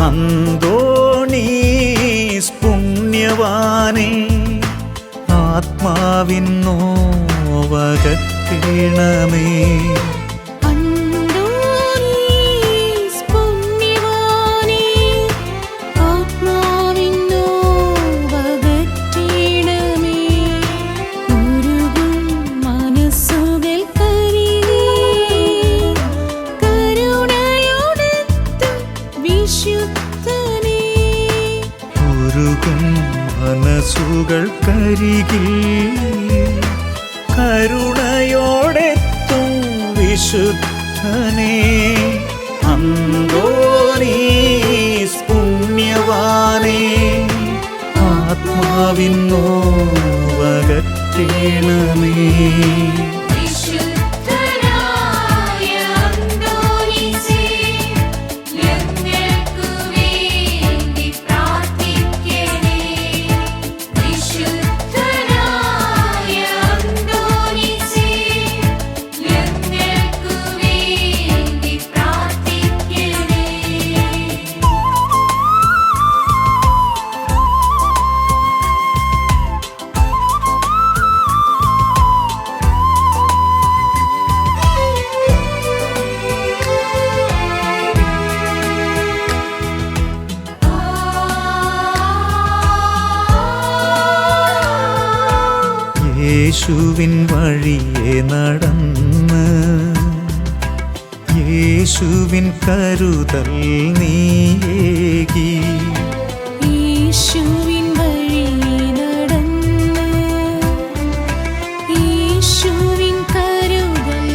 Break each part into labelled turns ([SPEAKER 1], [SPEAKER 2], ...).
[SPEAKER 1] അന്തോണീസ് പുണ്യവാനെ ആത്മാവിന്നോവകത്തിണമേ
[SPEAKER 2] അന്തോണീസ് ഉരുകും
[SPEAKER 1] മനസ്സുകൾക്കരികിൽ കരുണയോടെത്തും വിശുദ്ധനെ. അന്തോണീസ് പുണ്യവാനെ. ആത്മാവിന്നോവകറ്റേണമേ
[SPEAKER 2] വിശുദ്ധനായ
[SPEAKER 1] യേശുവിൻ വഴിയെ നടന്ന് യേശുവിൻ കരുതൽ നീയേകി
[SPEAKER 2] യേശുവിൻ വഴിയെ നടന്ന് യേശുവിൻ കരുതൽ.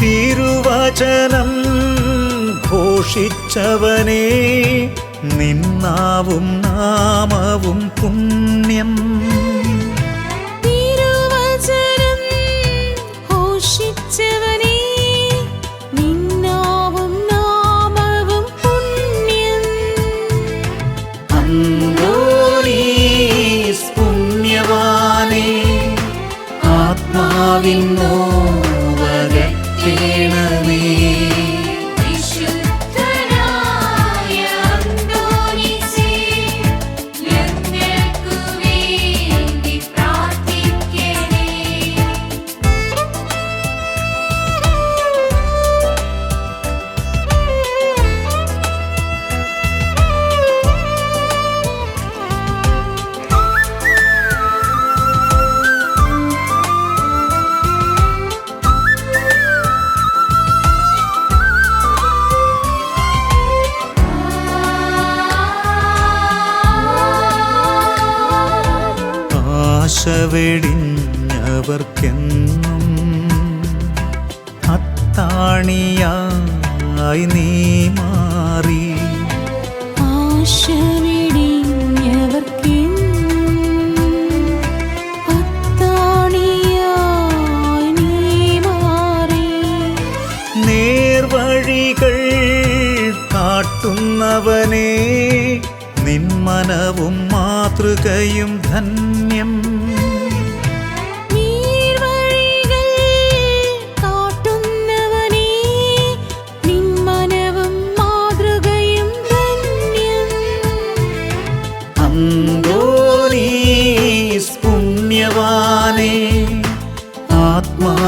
[SPEAKER 1] തിരുവചനം ഘോഷിച്ചവനെ നിന്നാവും നാമവും പുണ്യം.
[SPEAKER 2] തിരുവചനം ഘോഷിച്ചവനേ, നിന്നാവും
[SPEAKER 1] വെടിഞ്ഞവർക്കെന്നും അത്താണിയായി നീ മാറി. നേർവഴികൾ കാട്ടുന്നവനെ നിന്മനവും മാതൃകയും ധന്യം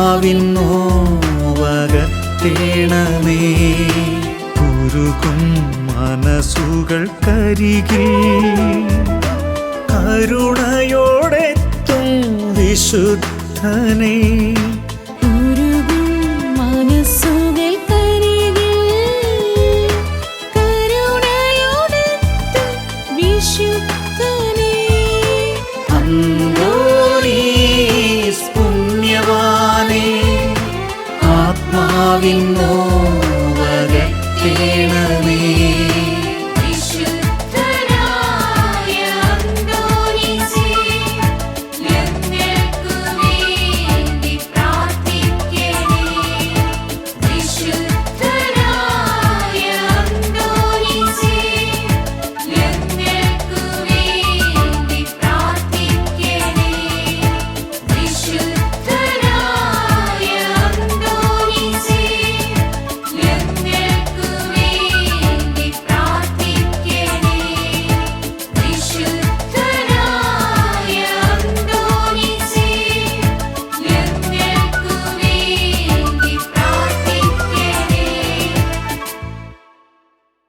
[SPEAKER 1] ആത്മാവിന്നോവകത്തേണമേ മനസ്സുകൾ കരികിൽ കരുണയോടെത്തും വിശുദ്ധനെ. Ginoong